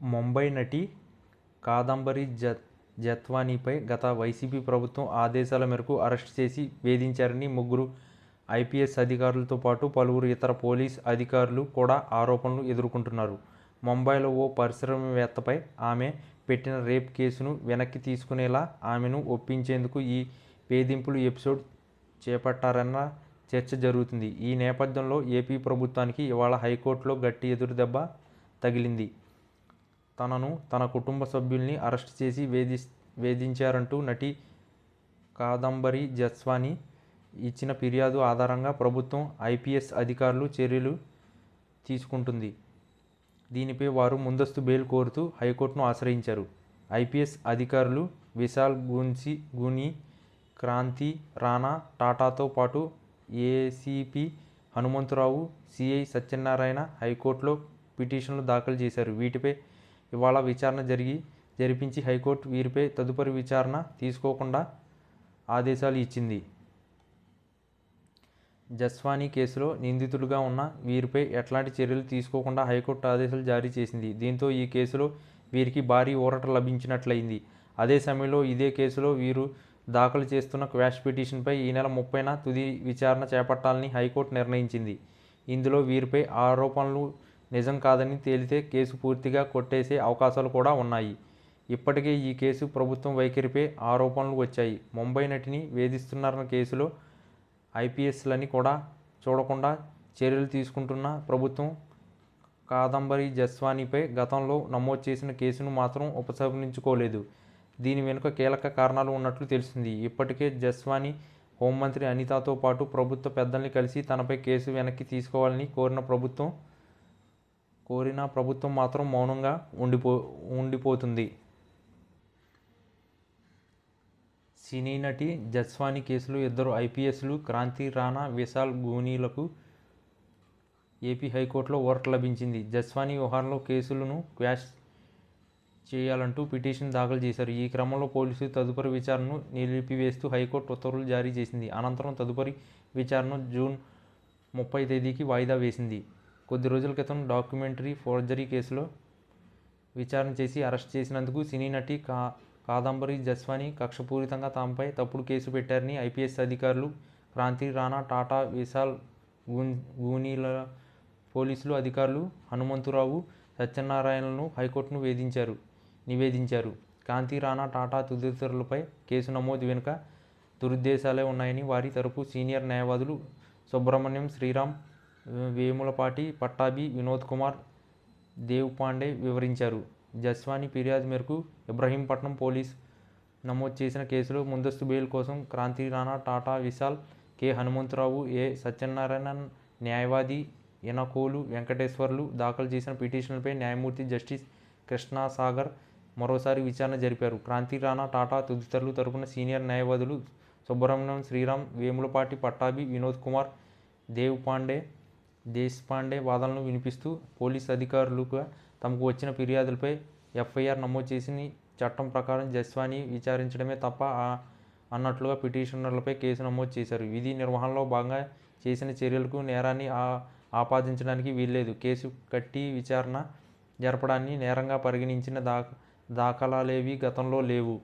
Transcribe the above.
ముంబై నటి కాదంబరి జ జత్వానీపై గత వైసీపీ ప్రభుత్వం ఆదేశాల మేరకు అరెస్ట్ చేసి వేధించారని ముగ్గురు ఐపీఎస్ అధికారులతో పాటు పలువురు ఇతర పోలీస్ అధికారులు కూడా ఆరోపణలు ఎదుర్కొంటున్నారు. ముంబైలో ఓ పరిశ్రమవేత్తపై ఆమె పెట్టిన రేప్ కేసును వెనక్కి తీసుకునేలా ఆమెను ఒప్పించేందుకు ఈ వేధింపులు ఎపిసోడ్ చేపట్టారన్న చర్చ జరుగుతుంది. ఈ నేపథ్యంలో ఏపీ ప్రభుత్వానికి ఇవాళ హైకోర్టులో గట్టి ఎదురుదెబ్బ తగిలింది. తనను తన కుటుంబ సభ్యుల్ని అరెస్ట్ చేసి వేధి వేధించారంటూ నటి కాదంబరి జస్వాని ఇచ్చిన ఫిర్యాదు ఆధారంగా ప్రభుత్వం ఐపీఎస్ అధికారులు చర్యలు తీసుకుంటుంది. దీనిపై వారు ముందస్తు బెయిల్ కోరుతూ హైకోర్టును ఆశ్రయించారు. ఐపీఎస్ అధికారులు విశాల్ గున్సి గుని క్రాంతి రాణా టాటాతో పాటు ఏసీపీ హనుమంతరావు సిఐ సత్యనారాయణ హైకోర్టులో పిటిషన్లు దాఖలు చేశారు. వీటిపై ఇవాళ విచారణ జరిగి జరిపించి హైకోర్టు వీరిపై తదుపరి విచారణ తీసుకోకుండా ఆదేశాలు ఇచ్చింది. జస్వానీ కేసులో నిందితులుగా ఉన్న వీరిపై ఎట్లాంటి చర్యలు తీసుకోకుండా హైకోర్టు ఆదేశాలు జారీ చేసింది. దీంతో ఈ కేసులో వీరికి భారీ ఊరట లభించినట్లయింది. అదే సమయంలో ఇదే కేసులో వీరు దాఖలు చేస్తున్న క్వాష్ పిటిషన్పై ఈ నెల ముప్పైన తుది విచారణ చేపట్టాలని హైకోర్టు నిర్ణయించింది. ఇందులో వీరిపై ఆరోపణలు నిజం కాదని తేలితే కేసు పూర్తిగా కొట్టేసే అవకాశాలు కూడా ఉన్నాయి. ఇప్పటికే ఈ కేసు ప్రభుత్వం వైఖరిపై ఆరోపణలు వచ్చాయి. ముంబై నటిని వేధిస్తున్నారన్న కేసులో ఐపీఎస్లని కూడా చూడకుండా చర్యలు తీసుకుంటున్న ప్రభుత్వం కాదంబరి జస్వానీపై గతంలో నమోదు చేసిన కేసును మాత్రం ఉపసంహరించుకోలేదు. దీని వెనుక కీలక కారణాలు ఉన్నట్లు తెలిసింది. ఇప్పటికే జస్వాని హోంమంత్రి అనితాతో పాటు ప్రభుత్వ పెద్దల్ని కలిసి తనపై కేసు వెనక్కి తీసుకోవాలని కోరిన ప్రభుత్వం కోరిన ప్రభుత్వం మాత్రం మౌనంగా ఉండిపో ఉండిపోతుంది. సినీ నటి జస్వాని కేసులో ఇద్దరు ఐపీఎస్లు క్రాంతి రాణా విశాల్ గూనీలకు ఏపీ హైకోర్టులో ఊరట లభించింది. జస్వాని వ్యవహారంలో కేసులను క్వాష్ చేయాలంటూ పిటిషన్ దాఖలు చేశారు. ఈ క్రమంలో పోలీసులు తదుపరి విచారణను నిలిపివేస్తూ హైకోర్టు ఉత్తర్వులు జారీ చేసింది. అనంతరం తదుపరి విచారణ జూన్ ముప్పై తేదీకి వాయిదా వేసింది. కొద్ది రోజుల క్రితం డాక్యుమెంటరీ ఫోర్జరీ కేసులో విచారణ చేసి అరెస్ట్ చేసినందుకు సినీ నటి కా కాదంబరి జస్వాని కక్షపూరితంగా తమపై తప్పుడు కేసు పెట్టారని ఐపీఎస్ అధికారులు క్రాంతి రాణా టాటా విశాల్ గూనీల పోలీసులు అధికారులు హనుమంతురావు సత్యనారాయణలను హైకోర్టును వేధించారు నివేదించారు. కాంతి రాణా టాటా తదితరులపై కేసు నమోదు వెనుక దురుద్దేశాలే ఉన్నాయని వారి తరపు సీనియర్ న్యాయవాదులు సుబ్రహ్మణ్యం శ్రీరామ్ వేములపాటి పట్టాభి వినోద్ కుమార్ దేవ్పాండే వివరించారు. జస్వాని ఫిర్యాదు మేరకు ఇబ్రహీంపట్నం పోలీస్ నమోదు చేసిన కేసులో ముందస్తు బెయిల్ కోసం క్రాంతి రాణా టాటా విశాల్ కె. హనుమంతరావు ఏ. సత్యనారాయణ న్యాయవాది ఎనకోలు వెంకటేశ్వర్లు దాఖలు చేసిన పిటిషన్లపై న్యాయమూర్తి జస్టిస్ కృష్ణాసాగర్ మరోసారి విచారణ జరిపారు. క్రాంతి రాణా టాటా తదితరులు తరపున సీనియర్ న్యాయవాదులు సుబ్రహ్మణ్యం శ్రీరామ్ వేములపాటి పట్టాభి వినోద్ కుమార్ దేవ్ పాండే దేశపాండే వాదనలు వినిపిస్తూ పోలీస్ అధికారులుగా తమకు వచ్చిన ఫిర్యాదులపై ఎఫ్ఐఆర్ నమోదు చేసి చట్టం ప్రకారం జస్వాని విచారించడమే తప్ప అన్నట్లుగా పిటిషనర్లపై కేసు నమోదు చేశారు. విధి నిర్వహణలో భాగంగా చేసిన చర్యలకు నేరాన్ని ఆపాదించడానికి వీల్లేదు. కేసు కట్టి విచారణ జరపడాన్ని నేరంగా పరిగణించిన దా దాఖలాలేవి గతంలో లేవు.